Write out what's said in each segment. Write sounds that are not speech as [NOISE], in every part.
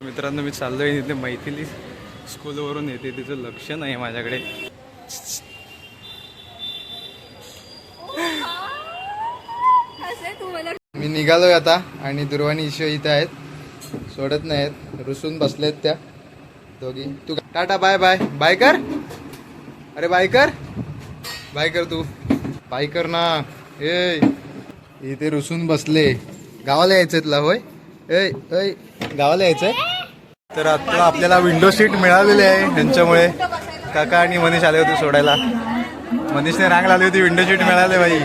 मित्रांनो मी चाललोय इथे मैथिली स्कूलवरून. येते तिचं लक्ष नाही माझ्याकडे. मी निघालोय आता आणि दुर्वाणी इशो इथे आहेत. सोडत नाहीत रुसून बसलेत त्या दोघी. तू टाटा बाय बाय. बाय कर. अरे बाय कर. बाय कर तू. बाय कर ना. ए इथे रुसून बसले. गावाला यायचं तुला होय? ए ऐ. गावाला यायचंय तर आता आपल्याला विंडो सीट मिळालेली आहे त्यांच्यामुळे काका आणि मनीष आले होते सोडायला. मनीषने रांग लावली होती विंडो सीट मिळाले बाई.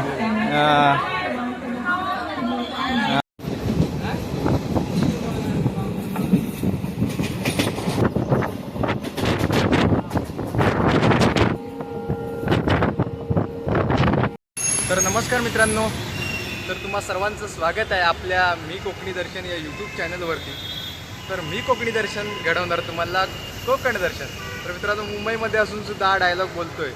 तर नमस्कार मित्रांनो. तर तुम्हा सर्वांचं स्वागत आहे आपल्या मी कोकणी दर्शन या यूट्यूब चॅनलवरती तर मी कोकणी दर्शन घडवणार तुम्हाला कोकण दर्शन. तर मित्रांनो मुंबईमध्ये असून सुद्धा हा डायलॉग बोलतोय.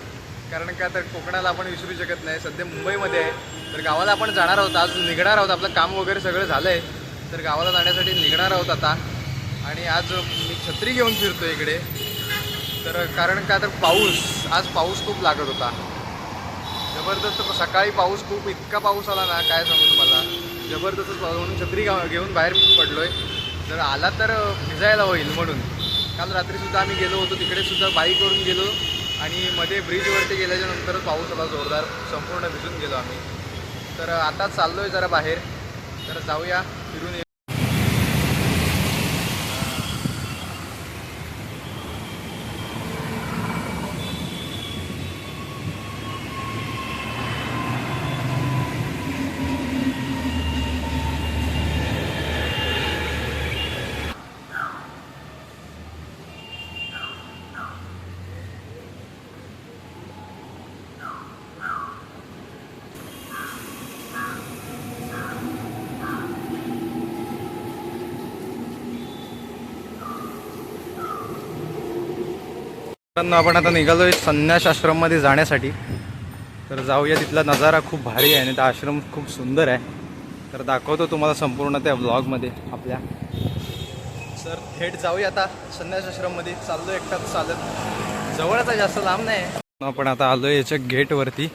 कारण का तर कोकणाला आपण विसरू शकत नाही. सध्या मुंबईमध्ये आहे. तर गावाला आपण जाणार आहोत. आज निघणार आहोत. आपलं काम वगैरे सगळं झालं आहे तर गावाला जाण्यासाठी निघणार आहोत आता. आणि आज मी छत्री घेऊन फिरतो इकडे. तर कारण का तर पाऊस आज पाऊस खूप लागत होता. जबरदस्त सकाळी पाऊस खूप इतका पाऊस आला ना काय सांगू तुम्हाला. जबरदस्त पाऊस म्हणून छत्री घेऊन बाहेर पडलो आहे जर आला तर भिजायला होईल म्हणून. काल रात्रीसुद्धा आम्ही गेलो होतो तिकडे सुद्धा बाईकवरून गेलो आणि मध्ये ब्रिजवरती गेल्याच्या नंतरच पाऊस आला जोरदार संपूर्ण भिजून गेलो आम्ही. तर आता आहे जरा बाहेर. तर जाऊया फिरून आपण आता निघालोय संन्यास आश्रममध्ये जाण्यासाठी. तर जाऊया तिथला नजारा खूप भारी आहे आणि त्या आश्रम खूप सुंदर आहे. तर दाखवतो तुम्हाला संपूर्ण त्या ब्लॉगमध्ये आपल्या. सर थेट जाऊया आता संन्यास आश्रममध्ये. चाललो एकटाच चालत. जवळच आहे जास्त लांब नाही आपण आता आलोय याच्या गेटवरती.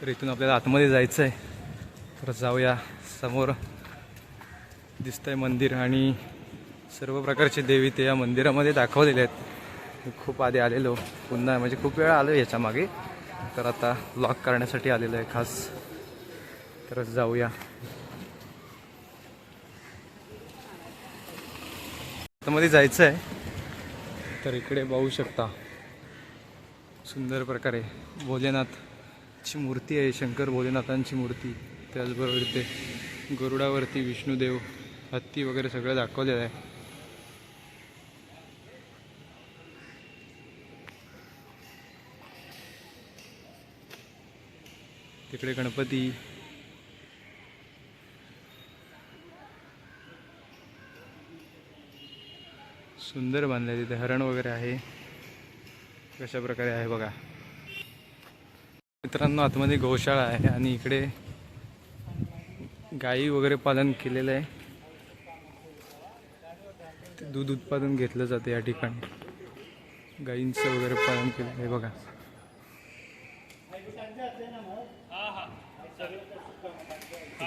तर इथून आपल्याला आतमध्ये जायचं आहे. तर जाऊया समोर. दिसतंय मंदिर आणि सर्व प्रकारचे देवी ते या मंदिरामध्ये दाखवलेले आहेत. खूप आधी आलेलो. पुन्हा म्हणजे खूप वेळा आलो याच्या मागे तर आता लॉक करण्यासाठी आलेलो आहे खास. तर जाऊया. मध्ये जायचं आहे तर इकडे पाहू शकता. सुंदर प्रकारे भोलेनाथची मूर्ती आहे शंकर भोलेनाथांची मूर्ती. त्याचबरोबर इथे गरुडावरती विष्णुदेव हत्ती वगैरे सगळं दाखवलेलं आहे. इकडे गणपती. सुंदर बांधले तिथे हरण वगैरे आहे. कशा प्रकारे आहे बघा. मित्रांनो आतमध्ये गोशाळा आहे आणि इकडे गाई वगैरे पालन केलेलं आहे. ते दूध उत्पादन घेतलं जाते या ठिकाणी. गाईंचं वगैरे पालन केलं आहे बघा.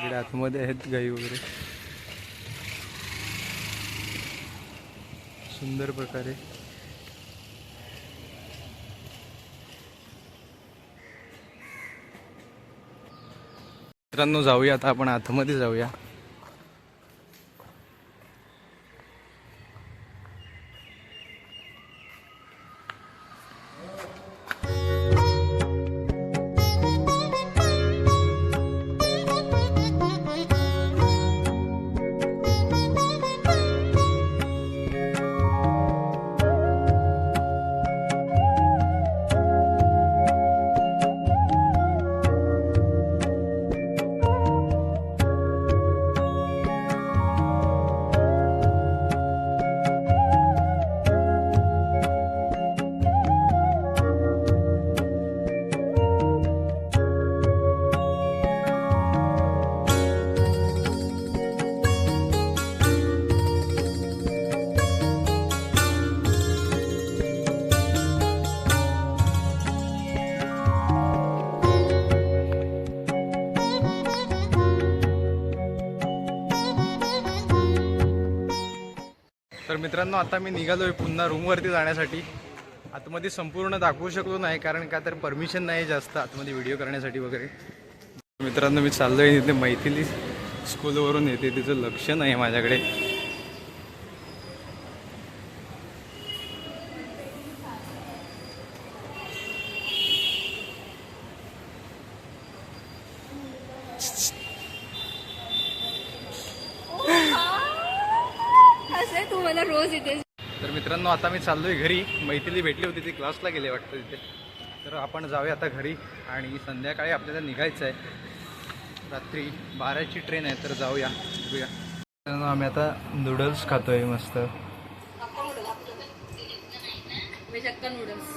इकडे आतमध्ये आहेत गाई वगैरे. सुंदर प्रकारे. मित्रांनो जाऊया आता आपण आतमध्ये जाऊया. मित्रांनो आता मी निघालो आहे पुन्हा रूमवरती जाण्यासाठी. आतमध्ये संपूर्ण दाखवू शकलो नाही कारण का तर परमिशन नाही जास्त आतमध्ये व्हिडिओ करण्यासाठी वगैरे. मित्रांनो मी चाललो आहे तिथे मैथिली स्कूलवरून येते तिचं लक्ष नाही माझ्याकडे असं आहे, तू मला रोज इथे. तर मित्रांनो आता मी चाललो आहे घरी. मैथिली भेटली होती ती क्लासला गेले वाटतं तिथे. तर आपण जाऊया आता घरी आणि संध्याकाळी आपल्याला निघायचं आहे रात्री बाराची ट्रेन आहे तर जाऊया बघूया मित्रांनो, आम्ही आता नूडल्स खातोय मस्त. नूडल्स.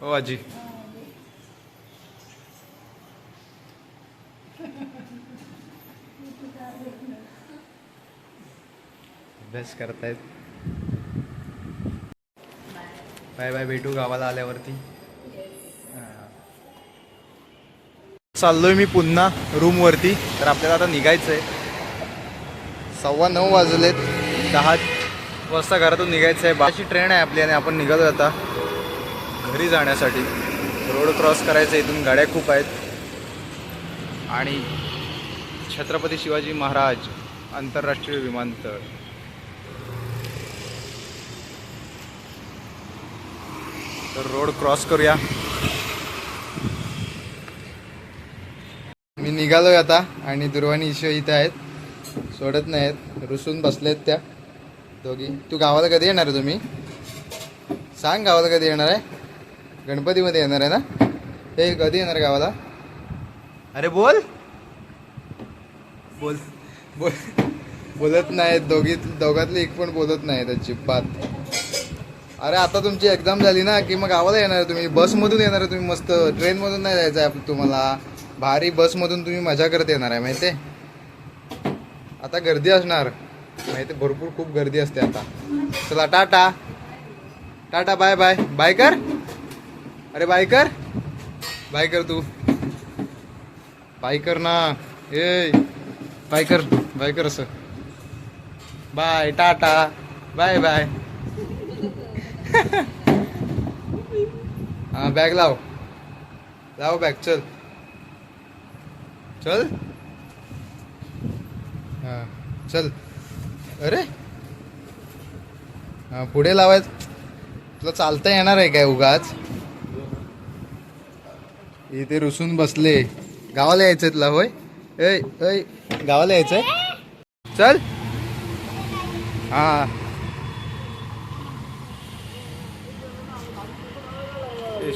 हो आजी. अभ्यास करतायत. बाय बाय भेटू गावाला आल्यावरती. चाललोय मी पुन्हा रूमवरती तर आपल्याला आता निघायचं आहे सव्वा नऊ वाजलेत दहा वाजता घरातून निघायचं आहे बाकी ट्रेन आहे आपली आणि आपण निघालो आता घरी जाण्यासाठी. रोड क्रॉस करायचं इथून गाड्या खूप आहेत. आणि छत्रपती शिवाजी महाराज आंतरराष्ट्रीय विमानतळ. तर रोड क्रॉस करूया. मी निघालोय आता आणि दुर्वाणी ईशो इथे आहेत. सोडत नाहीत. रुसून बसलेत त्या दोघी. तू गावाला कधी येणार आहे तुम्ही? सांग गावाला कधी येणार आहे. गणपतीमध्ये येणार आहे ना? हे कधी येणार गावाला? अरे बोल. बोल. बोल. बोलत नाहीत दोघी. दोघातले एक पण बोलत नाहीत अजिबात. अरे आता तुमची एक्झाम झाली ना की मग गावाला येणार आहे तुम्ही? बसमधून येणार आहे तुम्ही मस्त. ट्रेनमधून नाही जायचं आहे तुम्हाला. भारी बसमधून तुम्ही मजा करत येणार आहे माहिती आहे आता गर्दी असणार. माहिती आहे, भरपूर खूप गर्दी असते आता. चला tata. Tata bye bye. Bye कर. अरे बाय कर. बाय कर तू. बाय कर ना. ए बाय कर. बाय कर असं. Bye tata. Bye bye. हा बॅग लाव. लाव बॅग चल. चल. हा चल. अरे. हा पुढे लावायचं. तुला चालता येणार आहे काय उगाच? इथे रुसून बसले. गावाला यायचंय तुला होय? ऐ ऐ गावाला यायचंय? चल. हा.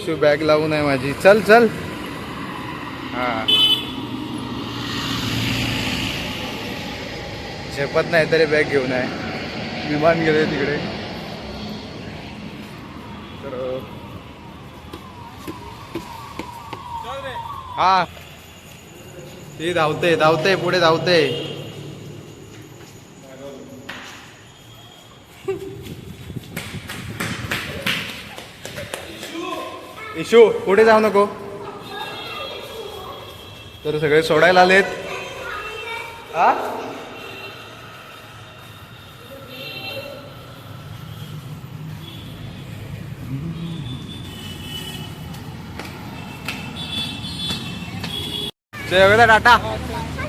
इशू बॅग लावून आहे माझी. चल चल. हा. झेपत नाही तरी बॅग घेऊन आहे. विमान गेले तिकडे. तर हा. ती धावते धावते पुढे धावते इशू कुठे जाऊ नको. तर सगळे सोडायला आलेत. आ? हो टाटा.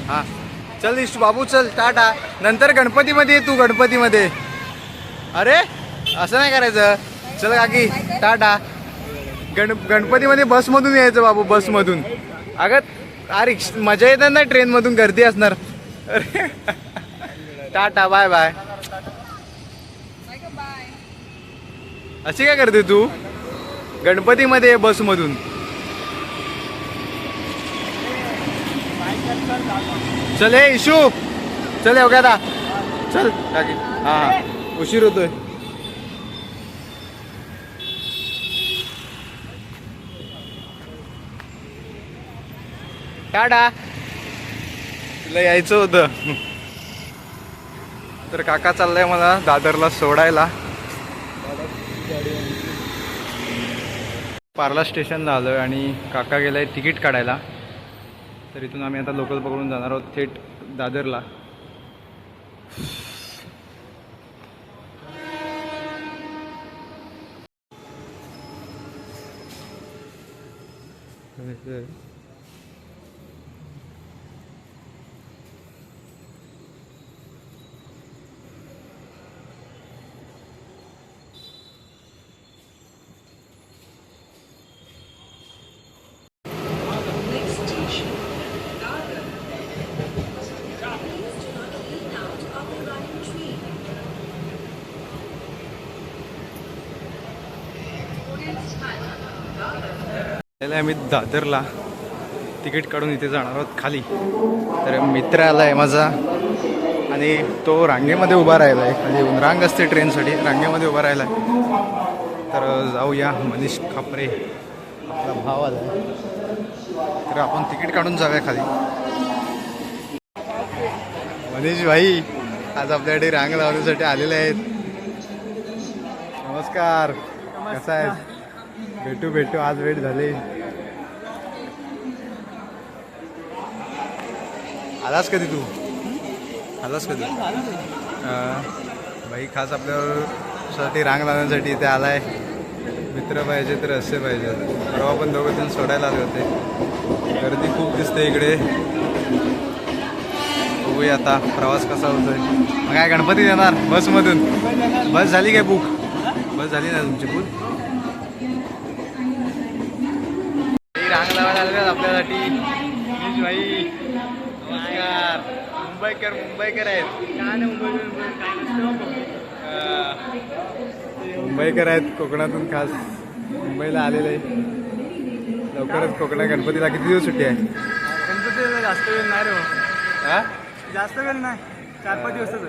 हा. चल इशू बाबू चल टाटा. नंतर गणपतीमध्ये ये तू गणपतीमध्ये. अरे असं नाही करायचं. चल काकी टाटा. गण गणपतीमध्ये बसमधून यायचं बाबू बसमधून. अगं अरे मजा येतात ना ट्रेनमधून गर्दी असणार. अरे टाटा बाय बाय. अशी काय करते तू? गणपतीमध्ये ये बसमधून. चल हे इशू. चल हे आता चल हा हा. उशीर होतोय. टाटा तुला यायचं होतं. तर काका चाललाय मला दादरला सोडायला. पार्ला स्टेशनला आलोय आणि काका गेलाय तिकीट काढायला. तर इथून आम्ही आता लोकल पकडून जाणार आहोत थेट दादरला. आम्ही दादरला तिकीट काढून इथे जाणार आहोत खाली. तर मित्र आला आहे माझा. आणि तो रांगेमध्ये उभा राहिला आहे. खाली येऊन रांग असते ट्रेनसाठी. रांगेमध्ये उभा राहिला आहे. तर जाऊया. मनीष खापरे. आपला भाव आला तर आपण तिकीट काढून जाऊया खाली. मनीष भाई आज आपल्याकडे रांग लावण्यासाठी आलेले आहेत. नमस्कार. कसा आहे भेटू भेटू. आज वेट झाले. आलास कधी तू? आलास कधी? हा. भाई खास आपल्यासाठी रांग लावण्यासाठी इथे आलाय. मित्र पाहिजे तर असे पाहिजे परवा पण दोघं जण सोडायला आले होते. गर्दी खूप दिसते इकडे. बघूया आता प्रवास कसा होतोय. मग काय गणपती येणार बसमधून. बस झाली काय बुक बस झाली ना तुमची बुक रांग लावायला आले आपल्यासाठी? भाई नमस्कार. मुंबईकर मुंबईकर आहेत. काय नाही मुंबईकर मुंबईकर. आहेत कोकणातून खास. मुंबईला आलेले. लवकरच कोकणात गणपतीला किती दिवस सुट्टी आहे? गणपतीला जास्त वेळ नाही रे हो. जास्त वेळ नाही. चार पाच दिवसच.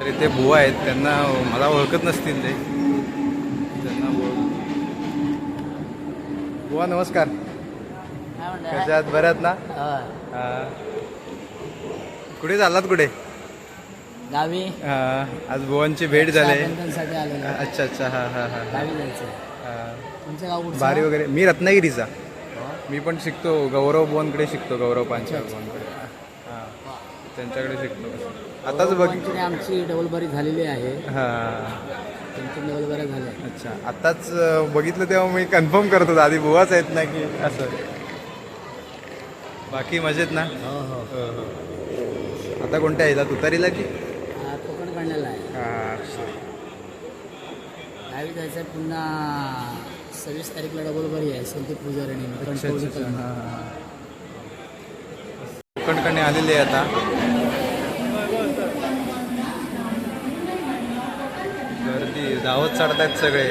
तर इथे बुवा आहेत. त्यांना मला ओळखत नसतील ते त्यांना ओळख बुवा नमस्कार. कशा आहात? बऱ्यात ना? हा. कुठे चाललात कुठे? गावी. हा, आज बुवांची भेट झाली. साठी आलेलो. आहे. अच्छा अच्छा. हा हा हा गावी जायचं. हा. तुमचं गाव कुठचं? बारी वगैरे. मी रत्नागिरीचा. मी पण शिकतो. गौरव बुवांकडे शिकतो गौरव पांचाळ बुवांकडे. हा. त्यांच्याकडे शिकतो. आताच बघ. तुमची आणि आमची डबल बारी झालेली आहे. हा. तुमची डबल बारी झाल्या. अच्छा आताच अं, बघितलं तेव्हा मी कन्फर्म करत होतो. आधी बुवाच आहेत ना की असं. बाकी मजेत ना? हो हो. आता कोणत्या यायला तुतारीला की? हा, कोकण काढलेला आहे. हा गावी जायचं पुन्हा सव्वीस तारीखला डबल बारी आहे. हा, हा, हा. कोकणकडे आलेले आहे आता गर्दी धावत चढतायत सगळे.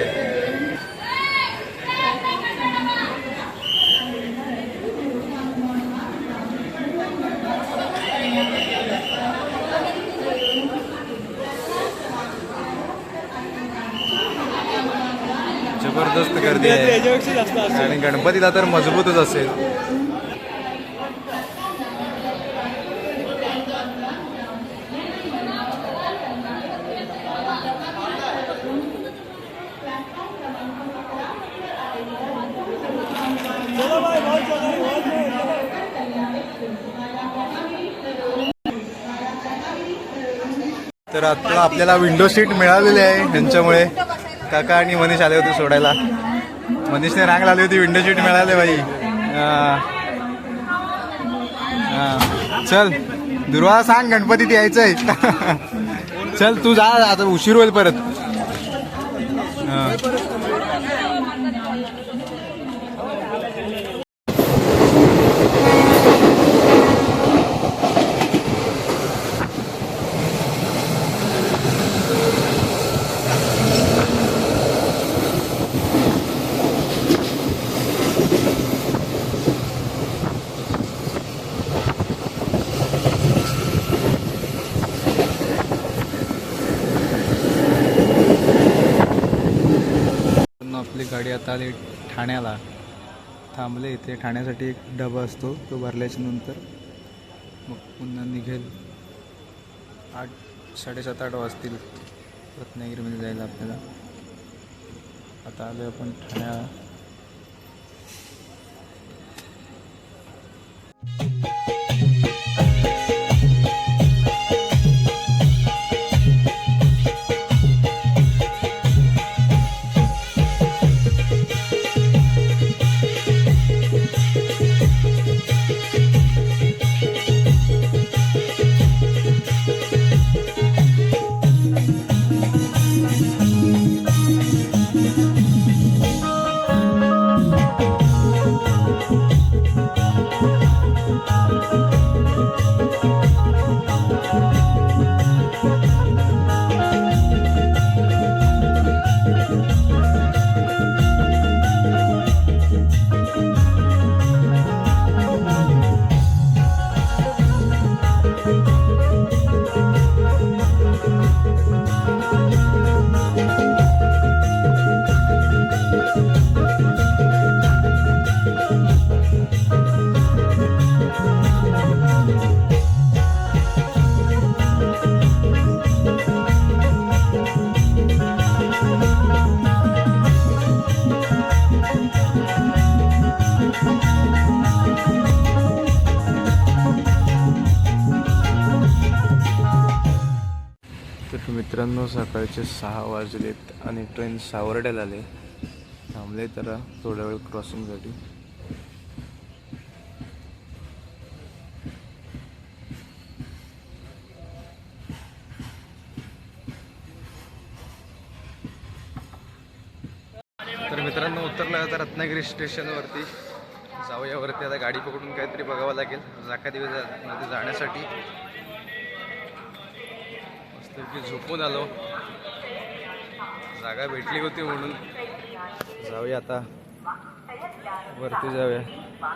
जबरदस्त गर्दी आहे. आणि गणपतीला तर मजबूतच असेल. आता आपल्याला विंडो सीट मिळालेली आहे त्यांच्यामुळे. काका आणि मनीष आले होते सोडायला. मनीषने रांग लावली होती विंडो सीट मिळाले बाई. चल दुर्वा सांग गणपतीत यायचंय. [LAUGHS] चल तू जा आता उशीर होईल परत. आपली गाडी आता आली ठाण्याला. थांबले इथे. ठाण्यासाठी एक डबा असतो तो भरल्याच्या नंतर. मग पुन्हा निघेल. आठ साडेसात आठ वाजतील. रत्नागिरीमध्ये जायला आपल्याला. आता आलो आपण ठाण्याला. मित्रांनो सकाळचे सहा वाजलेत आणि ट्रेन सावर्ड्याला आले. थांबले तर थोड्या वेळ क्रॉसिंगसाठी तर मित्रांनो उतरलं आता रत्नागिरी स्टेशनवरती जाऊयावरती आता गाडी पकडून काहीतरी बघावं लागेल. जाका दिवसमध्ये जाण्यासाठी. मस्तपैकी झोपून आलो. जागा भेटली होती म्हणून. जाऊया आता. वरती जाऊया.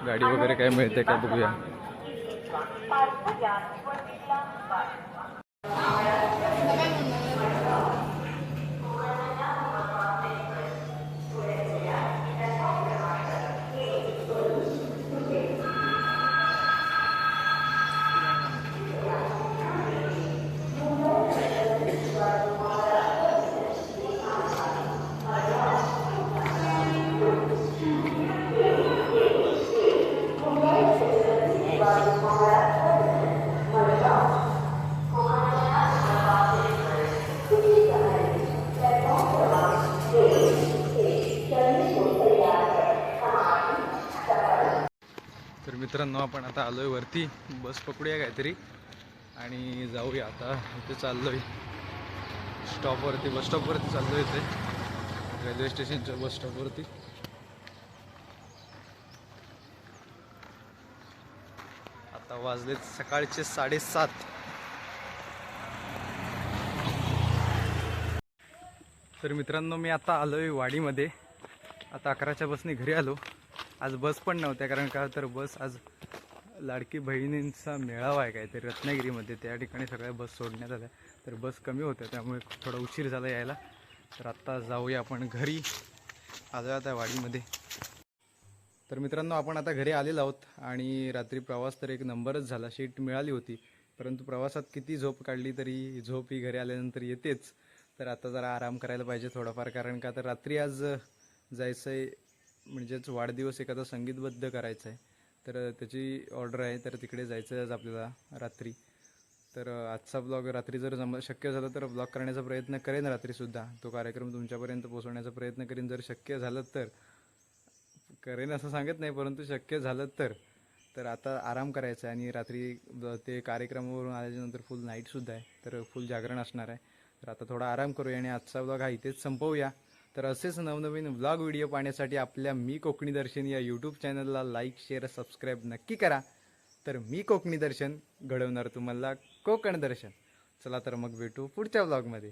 गाडी वगैरे काय मिळते का बघूया. मित्रांनो आपण आता आलोय वरती. बस पकडूया काहीतरी. आणि जाऊया आता. इथे चाललोय. स्टॉपवरती बस स्टॉपवरती चाललोय इथे. रेल्वे स्टेशनच्या बस स्टॉपवरती आता वाजले सकाळचे साडेसात. तर मित्रांनो मी आता आलोय वाडीमध्ये. आता अकराच्या बसने घरी आलो. आज बस पण नव्हत्या कारण का तर बस आज लाडकी बहिणींचा मेळावा आहे काहीतरी रत्नागिरीमध्ये. त्या ठिकाणी सगळ्या बस सोडण्यात आल्या. तर बस कमी होत्या त्यामुळे थोडा उशीर झाला यायला. तर आत्ता जाऊया आपण घरी. आलो आता वाडीमध्ये. तर मित्रांनो आपण आता घरी आलेलो आहोत आणि रात्री प्रवास तर एक नंबरच झाला. शीट मिळाली होती परंतु प्रवासात किती झोप काढली तरी झोप ही घरी आल्यानंतर येतेच. तर आता जरा आराम करायला पाहिजे थोडाफार कारण का तर रात्री आज जायचं आहे म्हणजेच वाढदिवस एखादा संगीतबद्ध करायचा आहे तर त्याची ऑर्डर आहे तर तिकडे जायचं आहे आज आपल्याला रात्री. तर आजचा ब्लॉग रात्री जर जम शक्य झालं तर ब्लॉग करण्याचा प्रयत्न करेन रात्रीसुद्धा. तो कार्यक्रम तुमच्यापर्यंत पोहोचवण्याचा प्रयत्न करेन. जर शक्य झालं तर करेन असं सांगत नाही परंतु शक्य झालं तर तर आता आराम करायचा आहे आणि रात्री ते कार्यक्रमावरून आल्याच्यानंतर फुल नाईटसुद्धा आहे तर फुल जागरण असणार आहे. तर आता थोडा आराम करूया आणि आजचा ब्लॉग हा इथेच संपवूया. तर असेच नवनवीन व्लॉग व्हिडिओ पाहण्यासाठी आपल्या मी कोकणी दर्शन या यूट्यूब चॅनलला लाईक शेअर सबस्क्राईब नक्की करा. तर मी कोकणी दर्शन घडवणार तुम्हाला कोकण दर्शन. चला तर मग भेटू पुढच्या व्लॉगमध्ये